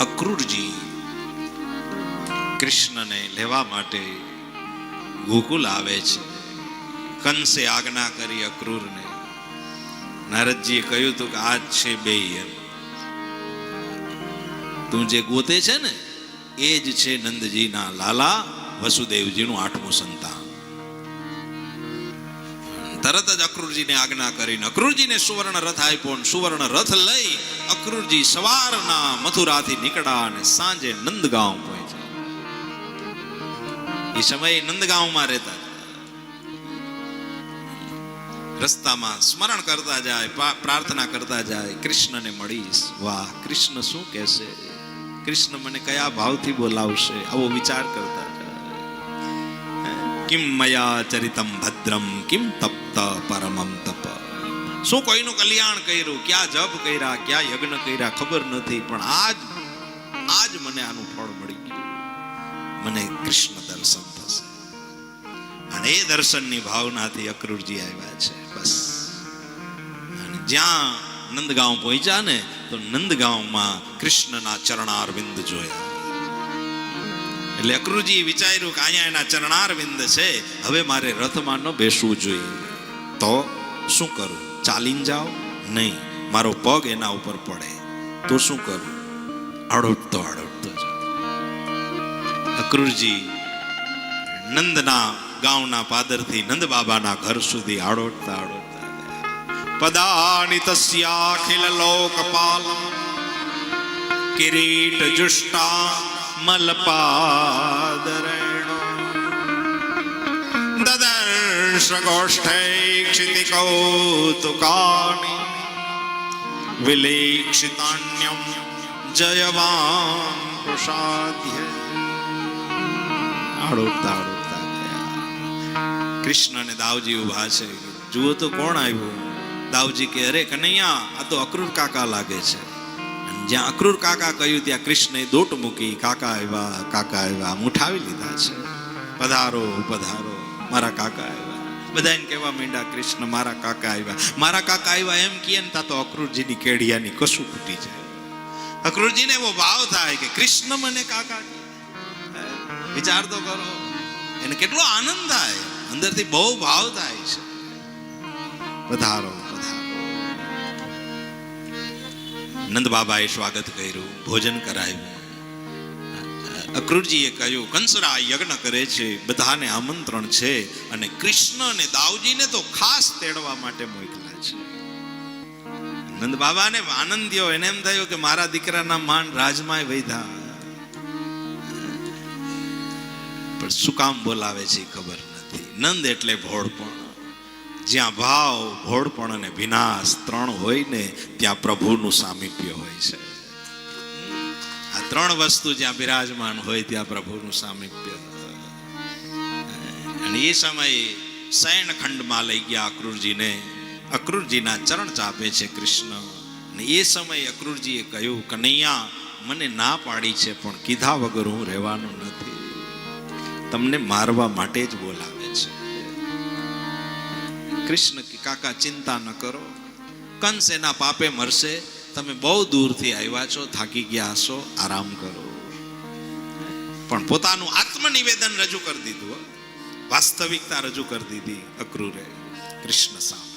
અક્રૂરજી કૃષ્ણને લેવા માટે ગોકુલ આવે છે. કંસે આજ્ઞા કરી અક્રૂરને. નારદજીએ કહ્યું હતું કે આ જ છે બે એમ તું જે ગોતે છે ને, એ જ છે નંદજીના લાલા વસુદેવજીનું આઠમું સંતાન. તરત જ અક્રૂરજીને આજ્ઞા કરીને અક્રૂરજીને સુવર્ણ રથ આપ્યો સુવર્ણ રથ લઈ અક્રૂરજી સવારના મથુરાથી નીકળ્યા અને સાંજે નંદગાંવ પહોંચ્યા. એ સમયે નંદગાંવમાં રહેતા રસ્તામાં સ્મરણ કરતા જાય પ્રાર્થના કરતા જાય, કૃષ્ણને મળીશ. વાહ, કૃષ્ણ શું કહેશે? કૃષ્ણ મને કયા ભાવથી બોલાવશે? આવો વિચાર કરતા જાય. કિમ મયા ચરિતમ ભદ્રમ, કિમ તપ્ત પરમમ તપ. શું કોઈનું કલ્યાણ કર્યું? ક્યાં જપ કર્યા? ક્યાં યજ્ઞ કર્યા? ખબર નથી, પણ આજ આજ મને આનું ફળ મળી ગયું. મને કૃષ્ણ દર્શન થશે. અને એ દર્શનની ભાવનાથી અક્રૂરજી આવ્યા છે, બસ. અને જ્યાં નંદગાંવ પહોંચ્યા ને, તો નંદગાંવમાં કૃષ્ણના ચરણારવિંદ જોયા. એટલે અક્રુજી વિચાર્યું કે અહીંયા એના ચરણારવિંદ છે. હવે મારે રથમાં ન બેસવું જોઈએ. તો શું કરું? ચાલીને જાઓ? નહીં. મારો પગ એના ઉપર પડે. તો શું કરું? અડોટતો અડોટતો જાઉં અક્રૂરજી નંદના ગામના પાદરથી નંદ બાબાના ઘર સુધી આડોટતા આડોટતા પદાની તસ્યા તસ્યાખિલ લોકપાલ, કિરીટ જુષ્ટા મલપાદરેણો. દદર્શ કૌતુકાની વિલેક્ષિતાન્યમ જયવાન પ્રસાદ્ય આડોટતા આડોટતા ગયા કૃષ્ણ અને દાવજી ઊભા છે જુઓ તો કોણ આવ્યું દાવજી કે અરે કનૈયા આ તો અક્રૂર કાકા લાગે છે જ્યાં અક્રૂર કાકા કહ્યું, ત્યાં કૃષ્ણે દોટ મૂકી, કાકા આવ્યા કાકા આવ્યા. મુઠાવી લીધા છે. પધારો પધારો, મારા કાકા આવ્યા. બધા એને કહેવા માંડ્યા, કૃષ્ણ, મારા કાકા આવ્યા. મારા કાકા આવ્યા એમ કહે ને તા અક્રૂરજીની કેડિયાની કશું ફૂટી જાય. અક્રૂરજીને એવો ભાવ થાય કે, કૃષ્ણ મને કાકા વિચાર તો કરો. એને કેટલો આનંદ થાય. અંદરથી બહુ ભાવ થાય છે. પધારો પધારો નંદ બાબાએ સ્વાગત કર્યું, ભોજન કરાવ્યું. અક્રૂરજીએ કહ્યું, કંસરા યજ્ઞ કરે છે, બધાને આમંત્રણ છે અને કૃષ્ણ અને દાવજીને તો ખાસ તેડવા માટે મોકલ્યા છે. નંદ બાબાને આનંદ થયો, એને એમ થયું કે મારા દીકરાના માન રાજમાં વૈધા. પણ શું કામ બોલાવે છે ખબર નથી. નંદ એટલે ભોળપણ. જ્યાં ભાવ, ભોળપણ અને વિનાશ ત્રણ હોય ને, ત્યાં પ્રભુનું સામીપ્ય હોય છે. ત્રણ વસ્તુ જ્યાં બિરાજમાન હોય ત્યાં પ્રભુનું સામીપ્ય. અને એ સમયે શયનખંડમાં લઈ ગયા અક્રૂરજીને, અક્રૂરજીના ચરણ ચાપે છે કૃષ્ણ. અને એ સમયે અક્રૂરજીએ કહ્યું, કનૈયા, મને ના પાડી છે, પણ કીધા વગર હું રહેવાનો નથી. તમને મારવા માટે જ બોલાવે છે. કૃષ્ણ કાકા, ચિંતા ન કરો. કંસ એના પાપે મરશે તમે બહુ દૂરથી આવ્યા છો, થાકી ગયા હશો, આરામ કરો. પણ પોતાનું આત્મનિવેદન રજૂ કરી દીધું વાસ્તવિકતા રજૂ કરી દીધી, અક્રૂરે, કૃષ્ણ સામે.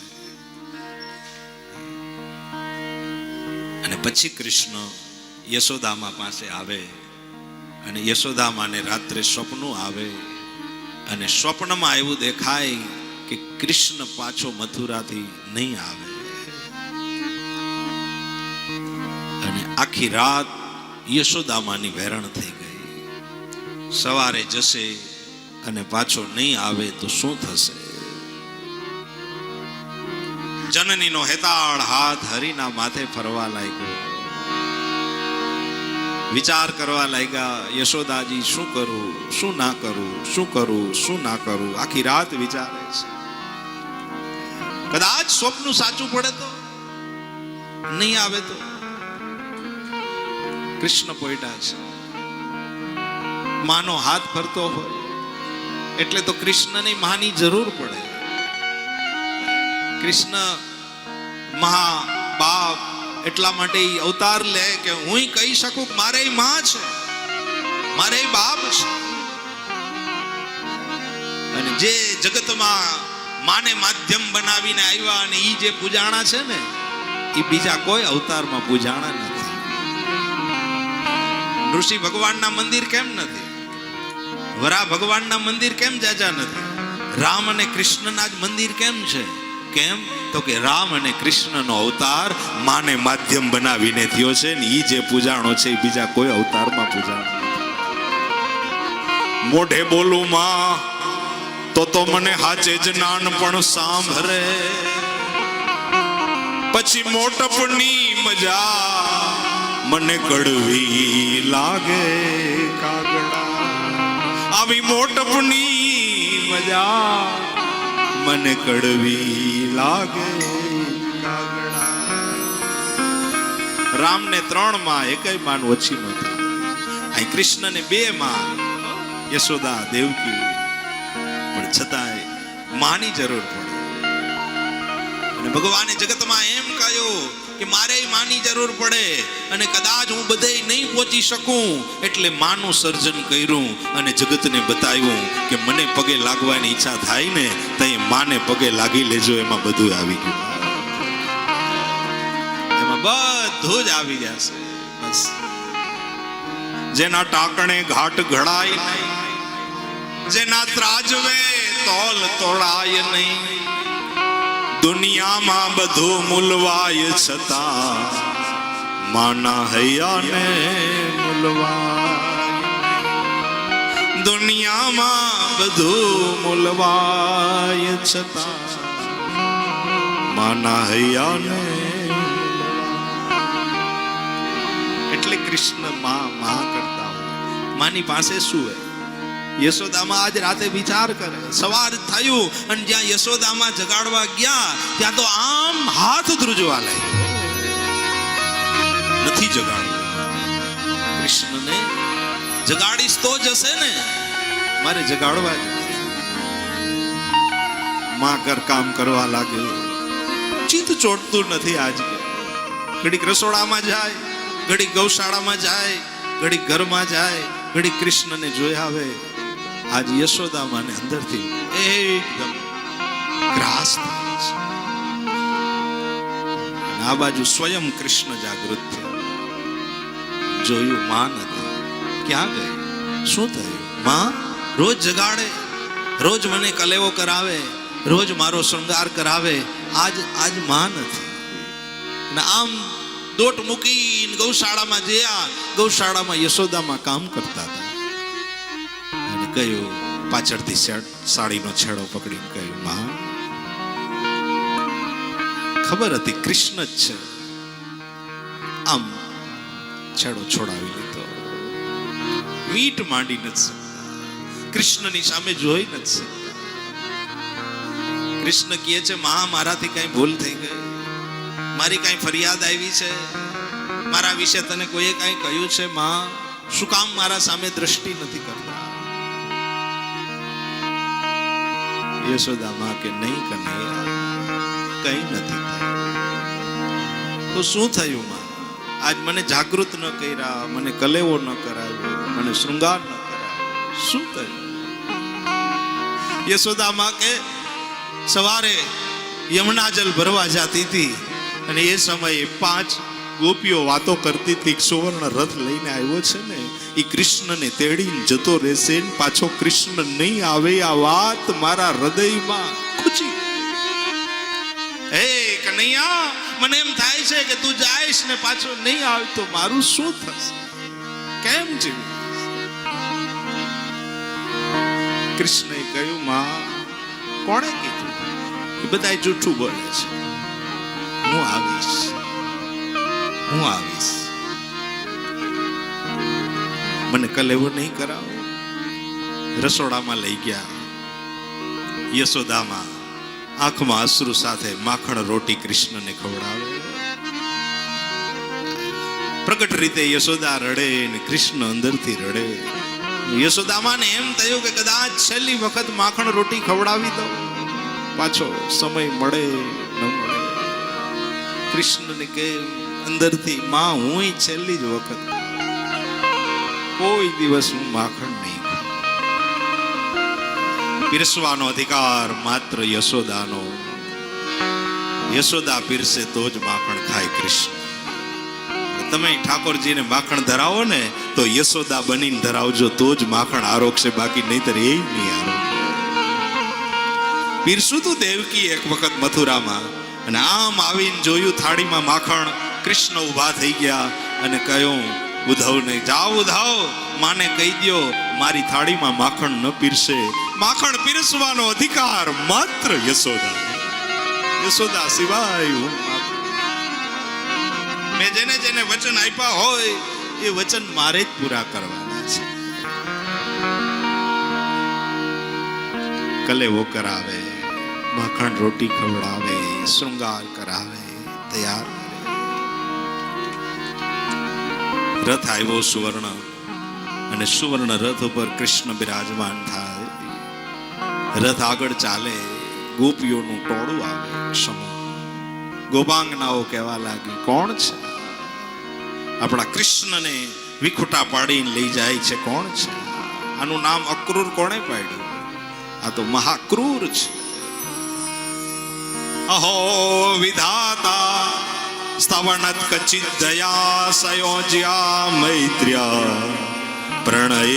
અને પછી કૃષ્ણ યશોદામા પાસે આવે, અને યશોદામાને રાત્રે સ્વપ્નો આવે, અને સ્વપ્નમાં એવું દેખાય કે કૃષ્ણ પાછો મથુરાથી નહીં આવે. આખી રાત યશોદામાની વેરણ થઈ ગઈ. સવારે જશે અને પાછો નહીં આવે તો શું થશે? જનનીનો હેતાળ હાથ હરીના માથે ફરવા લાગ્યો. વિચાર કરવા લાગ્યા, યશોદાજી, શું કરું? શું ના કરું? શું કરું? શું ના કરું? આખી રાત વિચારે છે. કદાચ સ્વપ્ન સાચું પડે તો? નહીં આવે તો? કૃષ્ણ પોઈટા છે. માનો હાથ ફરતો હોય, એટલે તો કૃષ્ણની માની જરૂર પડે. કૃષ્ણ મહા બાપ એટલા માટે અવતાર લે કે હું કહી શકું મારે માં છે, મારે બાપ છે. અને જે જગતમાં માને માધ્યમ બનાવીને આવ્યા અને એ જે પૂજાણા છે ને એ બીજા કોઈ અવતારમાં પૂજાણા નથી. ઋષિ ભગવાનના મંદિર કેમ નથી? વરા ભગવાનના મંદિર કેમ જાજા નથી? રામ અને કૃષ્ણના જ મંદિર કેમ છે? કેમ? તો કે રામ અને કૃષ્ણનો અવતાર માને માધ્યમ બનાવીને થયો છે ને ઈ જે પૂજાણો છે એ બીજા કોઈ અવતારમાં પૂજા. મોઢે બોલું માં, તો તો મને હાચે જ નાનપણ સાંભળે. પછી મોટપની મજા મને કડવી લાગે કાગડા. આવી મોટપની મજા મને કડવી લાગે રામને ત્રણમાં એકય માન ઓછી નથી અહીં કૃષ્ણને બે માં યશોદા દેવકી. પણ છતાંય માની જરૂર પડે. અને ભગવાને જગતમાં એમ કહ્યું કે મારે માની જરૂર પડે અને કદાચ હું બધે નહીં પહોંચી શકું એટલે માનું સર્જન કર્યું અને જગતને બતાવ્યું કે મને પગે લાગવાની ઈચ્છા થાય ને તો એ માને પગે લાગી લેજો, એમાં બધું આવી ગયું. એમાં બધું જ આવી જશે બસ. જેના ટાકણે ઘાટ ઘડાય નહીં જેના ત્રાજવે તોલ તોડાય નહીં. દુનિયામાં બધું મૂલવાય છતાં માના હૈયાને મૂલવાય. દુનિયામાં બધું મૂલવાય છતાં માના હૈયાને એટલે કૃષ્ણમાં મા કરતા માની પાસે શું હોય યશોદામાં આજ રાતે વિચાર કરે. સવાર થયું અને જ્યાં યશોદામાં જગાડવા ગયા, ત્યાં તો આમ હાથ ધ્રુજવા લાગ્યો. નથી જગાડવું. કૃષ્ણને, જગાડીશ તો જશે ને? મારે જગાડવા. માં ઘર કામ કરવા લાગ્યો. ચિત્ત ચોટતું નથી આજ. ઘડીક રસોડામાં જાય, ઘડીક ગૌશાળામાં જાય, ઘડીક ઘરમાં જાય ઘડી કૃષ્ણને જોઈ આવે. આજ યશોદામાં ને અંદરથી એકદમ ગ્રાસ થાય છે. આ બાજુ સ્વયં કૃષ્ણ જાગૃત થયા જોયું માં નથી ક્યાં ગઈ? શું થયું? માં, રોજ જગાડે. રોજ મને કલેવો કરાવે. રોજ મારો શૃંગાર કરાવે. આજ આજમાં નથી અને આમ દોટ મૂકીને ગૌશાળામાં જયા. ગૌશાળામાં યશોદામાં કામ કરતા હતા. કહ્યું પાછળથી સાડીનો છેડો પકડી કહ્યું, મા, ખબર હતી કૃષ્ણ જ છે. આમ છેડો છોડાવી લીધો. મીટ માંડી નથી કૃષ્ણની સામે જોઈ નથી શકતા. કૃષ્ણ કહે છે, માં, મારાથી કઈ ભૂલ થઈ ગઈ. મારી કઈ ફરિયાદ આવી છે. મારા વિશે તને કોઈએ કઈ કહ્યું છે? માં, શું કામ મારા સામે દ્રષ્ટિ નથી કરતા? યશોદા માં કે નહીં કનૈયા કઈ નથી તો શું થયું માં? આજ મને જાગૃત ન કર્યા, મને કલેવો ન કરાવ્યો, મને શૃંગાર ન કરાવ્યો. શું થયું યશોદા માં કે સવારે યમુના જલ ભરવા જાતી હતી અને એ સમયે પાંચ ગોપીઓ વાતો કરતી હતી સુવર્ણ રથ લઈને આવ્યો છે ને એ કૃષ્ણને તેડીને જતો રહેશે ને પાછો કૃષ્ણ નહીં આવે, આ વાત મારા હૃદયમાં ખૂચી હે કનૈયા, મને એમ થાય છે કે તું જાઈશ ને પાછો નહીં આવે તો મારું શું થશે? કેમ જીવી? કૃષ્ણએ કહ્યું, માં, કોણે કીધું? એ બધા જૂઠું બોલે છે. હું આવીશ. હું આવીશ. મને કલેવો નહીં કરાવો. રસોડામાં લઈ ગયા. યશોદામાં આંખમાં અશ્રુ સાથે માખણ રોટી કૃષ્ણને ખવડાવે પ્રગટ રીતે યશોદા રડે ને કૃષ્ણ અંદરથી રડે. યશોદામાં ને એમ થયું કે કદાચ છેલ્લી વખત માખણ રોટી ખવડાવી દો પાછો સમય મળે ન મળે. કૃષ્ણને કે અંદરથી માં, હું છેલ્લી જ વખત. કોઈ દિવસ હું માખણ નહીં પીરસવાનો અધિકાર માત્ર યશોદાનો. યશોદા પીરસે તો જ માખણ ખાય કૃષ્ણ. તમે ઠાકોરજીને માખણ ધરાવો ને, તો યશોદા બનીને ધરાવજો, તો જ માખણ આરોગશે, બાકી નહીતર એ નહીં આરોગ. પીરસું તું દેવકી એક વખત મથુરામાં, અને આમ આવીને જોયું થાળીમાં માખણ કૃષ્ણ ઊભા થઈ ગયા અને કહ્યું ઉધવને જાઓ ઉધાવ માને કહી દો મારી થાળીમાં માખણ ન પીરશે માખણ પીરસવાનો અધિકાર માત્ર યશોદા યશોદા સિવાય મેં જેને જેને વચન આપ્યા હોય, એ વચન મારે જ પૂરા કરવાના છે. કલેવો કરાવે, માખણ રોટી ખવડાવે, શૃંગાર કરાવે, તૈયાર રથ આવ્યો સુવર્ણ. અને સુવર્ણ રથ ઉપર કૃષ્ણ બિરાજમાન થાય. રથ આગળ ચાલે, ગોપીઓનું ટોળું આવે ગોપાંગનાઓ કહેવા લાગી, કોણ છે? આપણા કૃષ્ણને વિખુટા પાડીને લઈ જાય છે, કોણ છે? આનું નામ અક્રૂર કોણે પાડ્યું? આ તો મહાક્રૂર છે. અહો, વિધાતા સ્તવણત કચિત દયા સયોજ્યા મૈત્ર્યા. પ્રણયે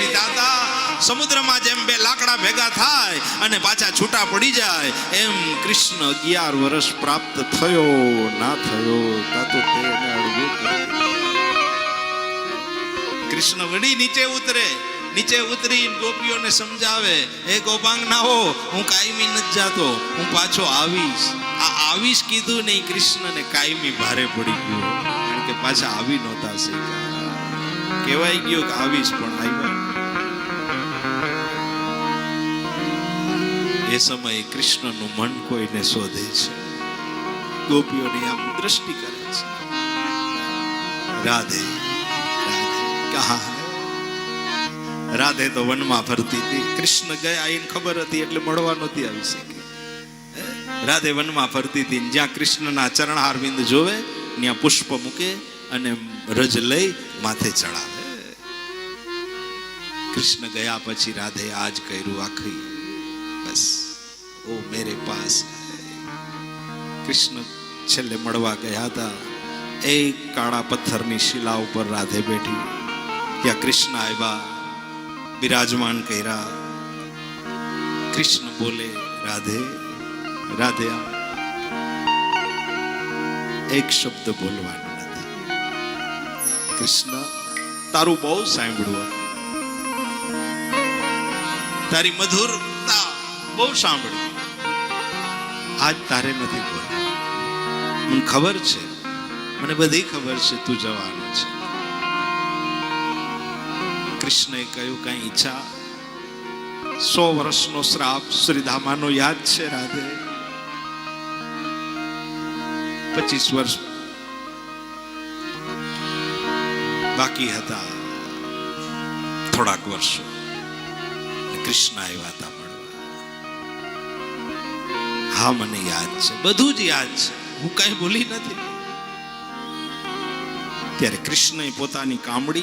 વિધાતા, સમુદ્રમાં જેમ બે લાકડા ભેગા થાય અને પાછા છૂટા પડી જાય, એમ કૃષ્ણ અગિયાર વર્ષ પ્રાપ્ત થયો, ના થયો તાતો તેને કૃષ્ણ વળી નીચે ઉતરે. નીચે ઉતરી ગોપીઓને સમજાવે, હે હો, હું કાયમી નથી જાતો, હું પાછો આવીશ. આ આવીશ કીધું નહીં કૃષ્ણને કાયમી ભારે પડી ગયું, કારણ કે પાછા આવી નહોતા શીખ્યા કહેવાય ગયો કે આવીશ પણ આવ્યા એ સમયે કૃષ્ણનું મન કોઈને શોધે છે. ગોપીઓની આમ દ્રષ્ટિ કરે છે. રાધે રાધે, કહા? રાધે તો વનમાં ફરતી હતી. કૃષ્ણ ગયા એને ખબર હતી એટલે મળવા નહોતી આવી શકી. રાધે વનમાં ફરતી હતી જ્યાં કૃષ્ણના ચરણહાર બિંદ જોવે, ત્યાં પુષ્પ મૂકે અને રજ લઈ માથે ચડાવે. કૃષ્ણ ગયા પછી રાધે આજ કર્યું આખી બસ. ઓ મેરે પાસ. કૃષ્ણ છેલ્લે મળવા ગયા હતા. એક કાળા પથ્થરની શિલા ઉપર રાધે બેઠી. ત્યાં કૃષ્ણ આવ્યા. બિરાજમાન કર્યા. કૃષ્ણ બોલે, રાધે રાધે એક શબ્દ બોલવાનો નથી. કૃષ્ણ, તારું બહુ સાંભળ્યું તારી મધુરતા બહુ સાંભળ્યું આજ તારે નથી બોલ મને ખબર છે, મને બધી ખબર છે, તું જવાનો છે. કૃષ્ણએ કહ્યું, કઈ ઈચ્છા? સો વર્ષનો શ્રાપ શ્રીધામાનો યાદ છે રાધે. પચીસ વર્ષ બાકી હતા. થોડાક વર્ષો. કૃષ્ણ આવ્યા હતા મળવા હા, મને યાદ છે. બધું જ યાદ છે. હું કઈ ભૂલી નથી. ત્યારે કૃષ્ણએ પોતાની કામડી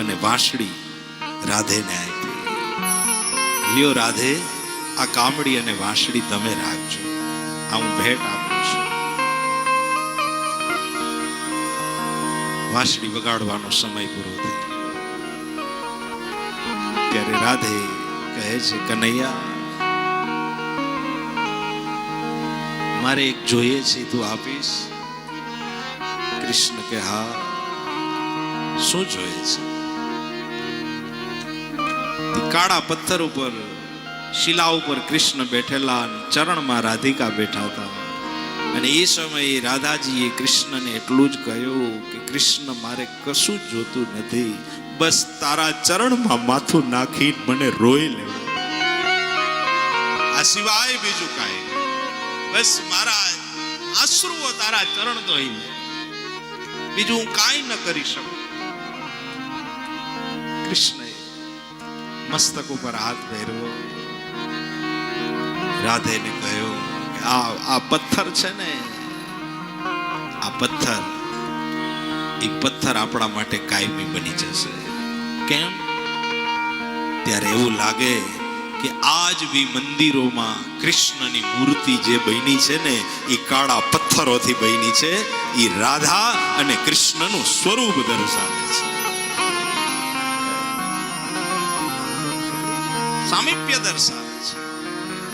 અને વાંસળી રાધેને આપી. લ્યો રાધે, આ કામડી અને વાંસળી તમે રાખજો. આ હું ભેટ આપું છું. વાંસળી વગાડવાનો સમય પૂરો થઈ ત્યારે રાધે કહે છે, કનૈયા, મારે એક જોઈએ છે, તું આપીશ? કૃષ્ણ કે હા. શું જોઈએ છે? કાળા પથ્થર ઉપર, શિલા ઉપર કૃષ્ણ બેઠેલા ચરણમાં રાધિકા બેઠા હતા. અને એ સમયે રાધાજીએ કૃષ્ણને એટલું જ કહ્યું કે, કૃષ્ણ, મારે કશું જ જોતું નથી. બસ તારા ચરણમાં માથું નાખી મને રોઈ લેવું આ સિવાય બીજું કાંઈ બસ મારા આશ્રુઓ તારા ચરણ લે. બીજું હું કાંઈ ન કરી શકું. કૃષ્ણએ મસ્તક ઉપર હાથ ફેરવો રાધેને કહ્યું કે આ આ પથ્થર છે ને, આ પથ્થર, એ પથ્થર આપણા માટે કાયમી બની જશે. કેમ? ત્યારે એવું લાગે કે આજ બી મંદિરોમાં કૃષ્ણની મૂર્તિ જે બની છે ને, એ કાળા પથ્થરોથી બની છે, એ રાધા અને કૃષ્ણનું સ્વરૂપ દર્શાવે છે. સામીપ્ય દર્શાવે